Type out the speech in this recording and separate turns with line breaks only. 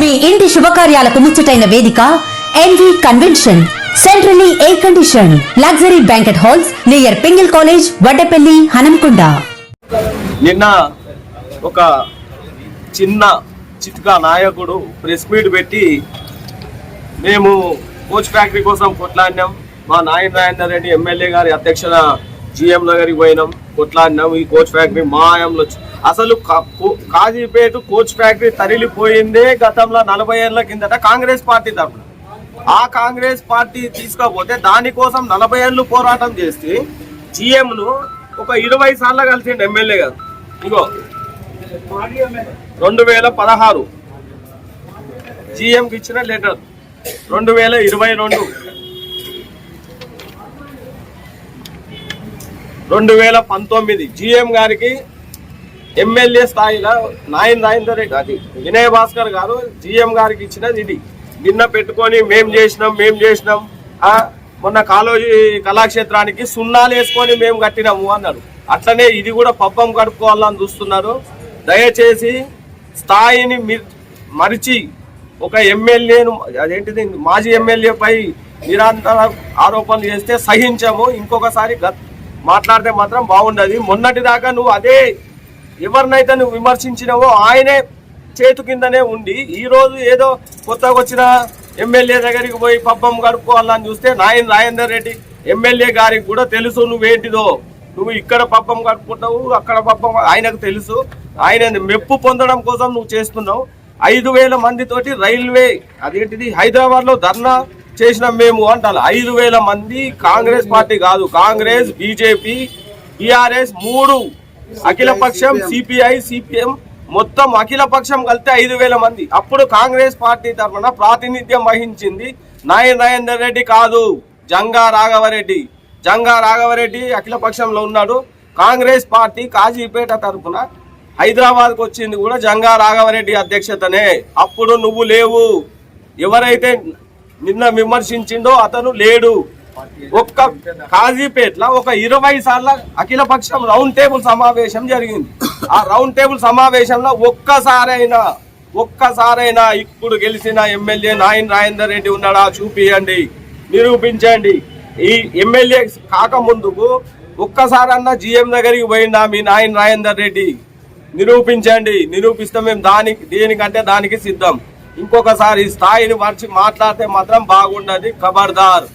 మీ ఇంటి శుభకార్యాలకు ముచ్చటైన వేదిక NV convention centrally air condition luxury banquet halls near Pingle college Vaddepalli Hanamkonda
నిన్న ఒక చిన్న చిట్కా నాయకుడు ప్రెస్ మీట్ పెట్టి మేము కోచ్ ఫ్యాక్టరీ కోసం కొట్లాడినాం. మా నాయన రెడ్డి ఎమ్మెల్యే గారి అధ్యక్షన జిఎం గారికి పోయినాం. కొట్లాడినాం ఈ కోచ్ ఫ్యాక్టరీ మా వచ్చి- అసలు కాజీపేట కోచ్ ఫ్యాక్టరీ తరిలిపోయిందే గతంలో నలభై ఏళ్ళ కిందట కాంగ్రెస్ పార్టీ తరఫున ఆ కాంగ్రెస్ పార్టీ తీసుకోకపోతే దానికోసం నలభై ఏళ్ళు పోరాటం చేసి జిఎంను ను ఒక ఇరవై సార్లు కలిసిండు ఎమ్మెల్యే గారు. ఇగో రెండు వేల పదహారు. జిఎంకి ఇచ్చిన లెటర్. రెండు వేల ఇరవై రెండు. రెండు వేల పంతొమ్మిది జిఎం గారికి ఎమ్మెల్యే స్థాయిలో నాయన్ రాజేందర్ రెడ్డి అది వినయ్ భాస్కర్ గారు జిఎం గారికి ఇచ్చినది ఇది నిన్న పెట్టుకొని మేం చేసినాం మేం చేసినాం. మొన్న కాలోజీ కళాక్షేత్రానికి సున్నాలు వేసుకొని మేము కట్టినాము అన్నారు. అట్లనే ఇది కూడా పబ్బం కడుపుకోవాలని చూస్తున్నారు. దయచేసి స్థాయిని మరిచి ఒక ఎమ్మెల్యేను అదేంటిది మాజీ ఎమ్మెల్యేపై నిరంతర ఆరోపణలు చేస్తే సహించము. ఇంకొకసారి గత్- మాట్లాడితే మాత్రం బాగుండదు. మొన్నటి దాకా నువ్వు అదే ఎవరినైతే నువ్వు విమర్శించినావో ఆయనే చేతు కిందనే ఉండి ఈరోజు ఏదో కొత్తగా వచ్చిన ఎమ్మెల్యే దగ్గరికి పోయి పబ్బం గడుపుకోవాలని చూస్తే నాయన రాజేందర్ రెడ్డి ఎమ్మెల్యే గారికి కూడా తెలుసు నువ్వేంటిదో. నువ్వు ఇక్కడ పబ్బం గడుపుకుంటావు అక్కడ పబ్బం ఆయనకు తెలుసు. ఆయన మెప్పు పొందడం కోసం నువ్వు చేస్తున్నావు. ఐదు వేల మందితోటి రైల్వే అదేంటిది హైదరాబాద్లో ధర్నా చేసిన మేము అంటారు. ఐదు వేల మంది కాంగ్రెస్ పార్టీ కాదు. కాంగ్రెస్ బీజేపీ టిఆర్ఎస్ మూడు. అఖిల పక్షం సిపిఐ సిపిఎం మొత్తం అఖిల పక్షం కలిస్తే ఐదు వేల మంది. అప్పుడు కాంగ్రెస్ పార్టీ తరఫున ప్రాతినిధ్యం వహించింది నాయ నరేందర్ రెడ్డి కాదు. జంగా రాఘవరెడ్డి. జంగా రాఘవరెడ్డి అఖిల పక్షంలో ఉన్నాడు. కాంగ్రెస్ పార్టీ కాజీపేట తరఫున హైదరాబాద్కు వచ్చింది కూడా జంగా రాఘవరెడ్డి అధ్యక్షతనే. అప్పుడు నువ్వు లేవు. ఎవరైతే నిన్న విమర్శించిండో అతను లేడు. ఒక్క కాజీపేట్ల ఒక ఇరవై సార్ల అఖిల పక్షం రౌండ్ టేబుల్ సమావేశం జరిగింది. ఆ రౌండ్ టేబుల్ సమావేశంలో ఒక్కసారైనా ఒక్కసారైనా ఇప్పుడు గెలిచిన ఎమ్మెల్యే నాయన్ రాజేందర్ రెడ్డి ఉన్నాడా చూపియండి నిరూపించండి. ఈ ఎమ్మెల్యే కాక ముందుకు ఒక్కసారన్నా జిఎం దగ్గరికి పోయిందా మీ నాయన్ రాజేందర్ రెడ్డి? నిరూపించండి. నిరూపిస్తే మేము దానికి దేనికంటే దానికి సిద్ధం. ఇంకొకసారి ఈ స్థాయిని మర్చి మాట్లాడితే మాత్రం బాగుండదు ఖబర్దార్.